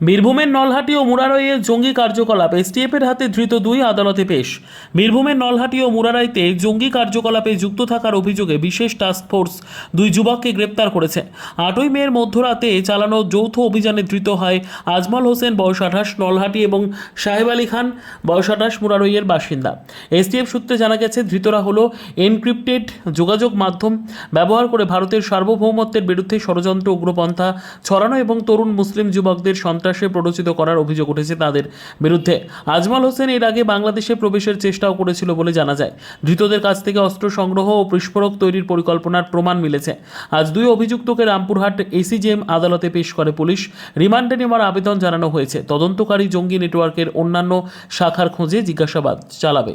বীরভূমের নলহাটি ও মুরারইয়ে জঙ্গি কার্যকলাপ এসটিএফের হাতে ধৃত দুই আদালতে পেশ। বীরভূমের নলহাটি ও মুরারাইতে জঙ্গি কার্যকলাপে যুক্ত থাকার অভিযোগে বিশেষ টাস্ক ফোর্স দুই যুবককে গ্রেপ্তার করেছে। আটই মেয়ের মধ্যরাতে চালানো যৌথ অভিযানে ধৃত হয় আজমল হোসেন, বয়স আঠাশ, নলহাটি এবং সাহেব আলী খান, বয়স আঠাশ, মুরারইয়ের বাসিন্দা। এসটিএফ সূত্রে জানা গেছে, ধৃতরা হল এনক্রিপ্টেড যোগাযোগ মাধ্যম ব্যবহার করে ভারতের সার্বভৌমত্বের বিরুদ্ধে ষড়যন্ত্র, উগ্রপন্থা ছড়ানো এবং তরুণ মুসলিম যুবকদের সন্ত্রাসে প্ররোচিত করার অভিযোগ উঠেছে তাদের বিরুদ্ধে। আজমল হোসেন এর আগে বাংলাদেশে প্রবেশের চেষ্টাও করেছিল বলে জানা যায়। ধৃতদের কাছ থেকে অস্ত্র সংগ্রহ ও বিস্ফোরক তৈরির পরিকল্পনার প্রমাণ মিলেছে। আজ দুই অভিযুক্তকে রামপুরহাট এসিজেএম আদালতে পেশ করে পুলিশ। রিমান্ডে নেওয়ার আবেদন জানানো হয়েছে। তদন্তকারী জঙ্গি নেটওয়ার্কের অন্যান্য শাখার খোঁজে জিজ্ঞাসাবাদ চালাবে।